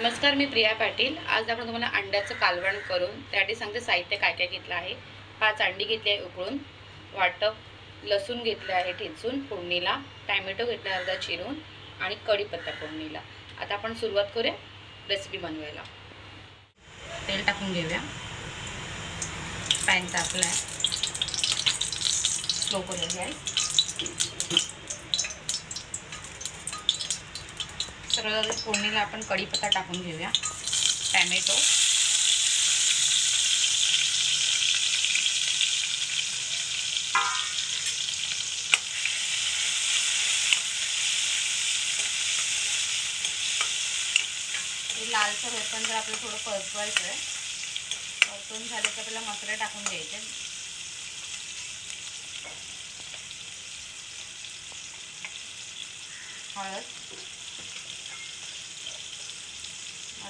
नमस्कार मी प्रिया पाटील. आज आपण तुम्हाला अंड्याचं कालवण करून त्यासाठी सांगते साहित्य काय काय घेतलं आहे. पाच अंडी घेतली आहे उकळून वाटप लसूण घेतलं आहे ठेचून फोडणीला टॅमॅटो घेतला अर्धा चिरून आणि कढीपत्ता फोडणीला. आता आपण सुरुवात करूया रेसिपी बनवायला. तेल टाकून घेऊया. पॅन तापला आहे स्लो करून गॅस सर्व फोडणीला आपण कढीपत्ता टाकून घेऊया. टॅमॅटो. लालसर होतं जर आपल्याला थोडं परतवायचं आहे परतून झाले तर आपल्याला मसाले टाकून द्यायचे. हळद.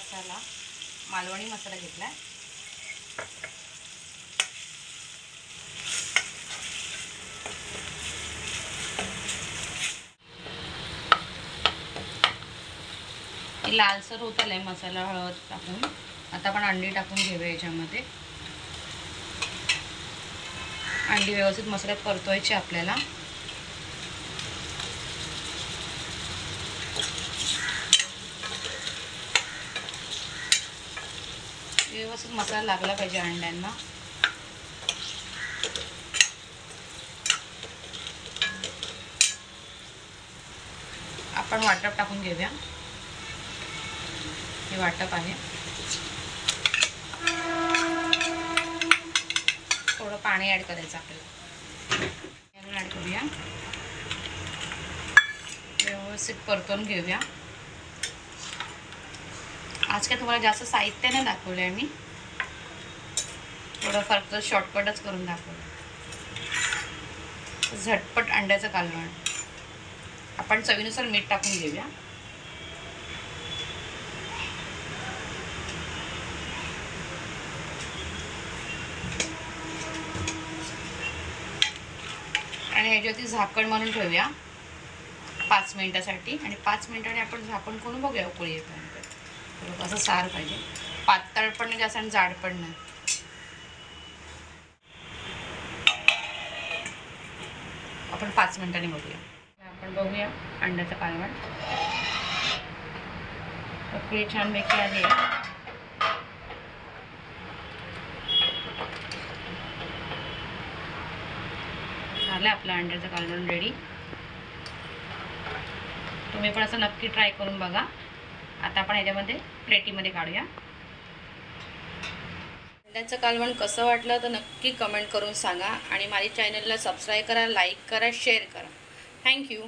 मसाला मालवणी मसाला घेतला लालसर होत आलाय मसाला हळद टाकून. आता आपण अंडी टाकून घेऊया याच्यामध्ये. अंडी व्यवस्थित मसाल्यात परतवायची आपल्याला. व्यवस्थित मसाला लागला पाहिजे अंड्यांना. आपण वाटप टाकून घेऊया. हे वाटप आहे. थोडं पाणी ॲड करायचं आपल्याला. ॲड करूया. व्यवस्थित परतून घेऊया. आज काय तुम्हाला जास्त साहित्य नाही दाखवलं आहे मी. थोडंफार तर शॉर्टकटच करून दाखवलं झटपट अंड्याचं कालवण. आपण चवीनुसार मीठ टाकून घेऊया. आणि ह्याच्यावरती झाकण म्हणून ठेवूया. पाच मिनिटासाठी. आणि पाच मिनिटाने आपण झाकण करून बघूया उकळी येईपर्यंत असं सार पाहिजे. पातळ पण म्हणजे नाही जास्त आणि जाड पण नाही. आपण पाच मिनिटांनी बघूया. आपण बघूया अंड्याचं कालवण उकळी छानपैकी आली आहे. झालं आपलं अंड्याचं कालवण रेडी तुम्ही पण असं नक्की ट्राय करून बघा. आता आपण याच्यामध्ये प्लेटीमध्ये काढूया. अंड्याचं कालवण कसं वाटलं तर नक्की कमेंट करून सांगा आणि माझ्या चॅनलला सबस्क्राईब करा लाईक करा शेअर करा. थँक्यू